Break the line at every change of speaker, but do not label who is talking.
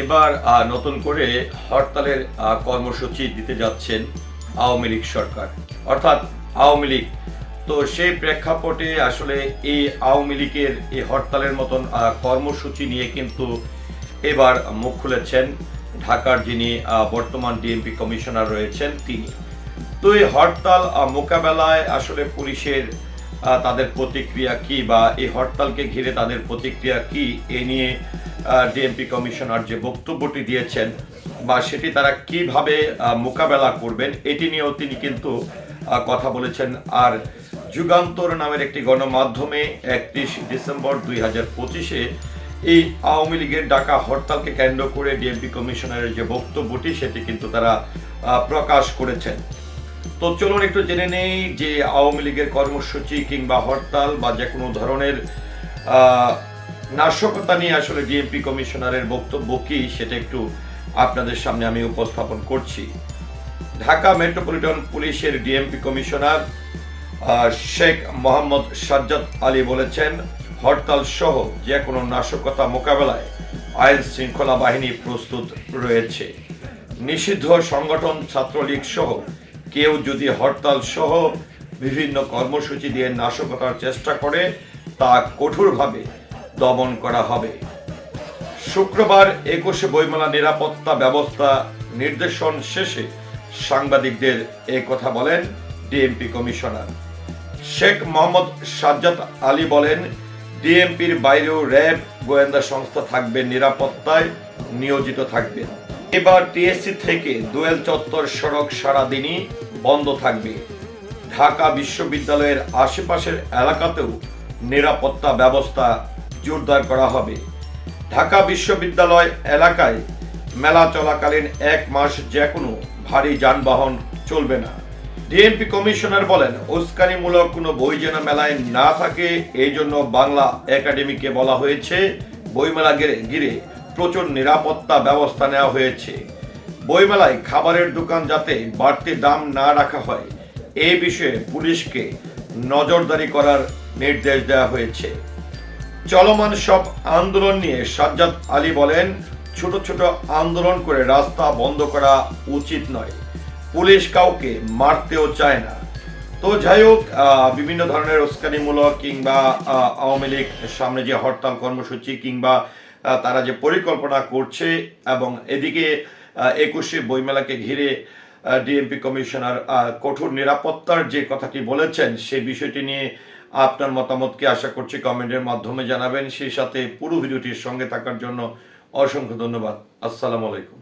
এবার নতুন করে হরতালের কর্মসূচি দিতে যাচ্ছেন আওয়ামী লীগ সরকার। অর্থাৎ আওয়ামী লীগ। তো সেই প্রেক্ষাপটে আসলে এই আওয়ামী লীগের এই হরতালের মতন কর্মসূচি নিয়ে কিন্তু এবার মুখ খুলেছেন ঢাকার যিনি বর্তমান ডিএমপি কমিশনার রয়েছেন তিনি। তো এই হরতাল মোকাবেলায় আসলে পুলিশের তাদের প্রতিক্রিয়া কি বা এই হরতালকে ঘিরে তাদের প্রতিক্রিয়া কি, এ নিয়ে ডিএমপি কমিশনার যে বক্তব্যটি দিয়েছেন বা সেটি তারা কীভাবে মোকাবেলা করবেন, এটি নিয়েও তিনি কিন্তু কথা বলেছেন। আর যুগান্তর নামের একটি গণমাধ্যমে একত্রিশ ডিসেম্বর দুই হাজার পঁচিশে এই আওয়ামী লীগের ডাকা হরতালকে কেন্দ্র করে ডিএমপি কমিশনারের যে বক্তব্যটি, সেটি কিন্তু তারা প্রকাশ করেছেন। তো চলুন একটু জেনে নেই যে আওয়ামী লীগের কর্মসূচি কিংবা হরতাল বা যে কোনো ধরনের নাশকতা নিয়ে আসলে ডিএমপি কমিশনারের বক্তব্য কি সেটা একটু আপনাদের সামনে আমি উপস্থাপন করছি। ঢাকা মেট্রোপলিটন পুলিশের ডিএমপি কমিশনার শেখ মোহাম্মদ সাজ্জাদ আলী বলেছেন, হরতাল সহ যে কোনো নাশকতা মোকাবেলায় আইন শৃঙ্খলা বাহিনী প্রস্তুত রয়েছে। নিষিদ্ধ সংগঠন ছাত্রলীগ সহ কেউ যদি হরতাল সহ বিভিন্ন কর্মসূচি দিয়ে নাশকতার চেষ্টা করে, তা কঠোরভাবে দমন করা হবে। শুক্রবার একুশে বইমেলা নিরাপত্তা ব্যবস্থা নির্দেশন শেষে সাংবাদিকদের এ কথা বলেন ডিএমপি কমিশনার। শেখ মোহাম্মদ সাজ্জাদ আলী বলেন, ডিএমপির বাইরেও র্যাব গোয়েন্দা সংস্থা থাকবে, নিরাপত্তায় নিয়োজিত থাকবে। এবার টিএসসি থেকে দোয়েল চত্বর সড়ক সারাদিনই বন্ধ থাকবে। ঢাকা বিশ্ববিদ্যালয়ের আশেপাশের এলাকাতেও নিরাপত্তা ব্যবস্থা জোরদার করা হবে। ঢাকা বিশ্ববিদ্যালয় এলাকায় মেলা চলাকালীন এক মাস যে কোনো ভারী যানবাহন চলবে না। ডিএমপি কমিশনার বলেন, উস্কানিমূলক কোনো বই যেন মেলায় না থাকে, এই জন্য বাংলা একাডেমিকে বলা হয়েছে, বইমেলা ঘিরে ঘিরে প্রচুর নিরাপত্তা ব্যবস্থা নেওয়া হয়েছে। বইমেলায় খাবারের দোকান যাতে বাড়তি দাম না রাখা হয় এই বিষয়ে পুলিশকে নজরদারি করার নির্দেশ দেওয়া হয়েছে। চলমান সব আন্দোলন নিয়ে সাজ্জাদ আলী বলেন, ছোট ছোট আন্দোলন করে রাস্তা বন্ধ করা উচিত নয়। পুলিশ কাউকে মারতেও চায় না। তো যাই হোক বিভিন্ন ধরনের উস্কানিমূলক কিংবা আওয়ামী লীগ সামনে যে হরতাল কর্মসূচি কিংবা তারা যে পরিকল্পনা করছে এবং এদিকে একুশে বইমেলাকে ঘিরে ডিএমপি কমিশনার কঠোর নিরাপত্তার যে কথাটি বলেছেন, সে বিষয়টি নিয়ে আপনার মতামতকে আশা করছি কমেন্টের মাধ্যমে জানাবেন। সেই সাথে পুরো ভিডিওটির সঙ্গে থাকার জন্য অসংখ্য ধন্যবাদ। আসসালামু আলাইকুম।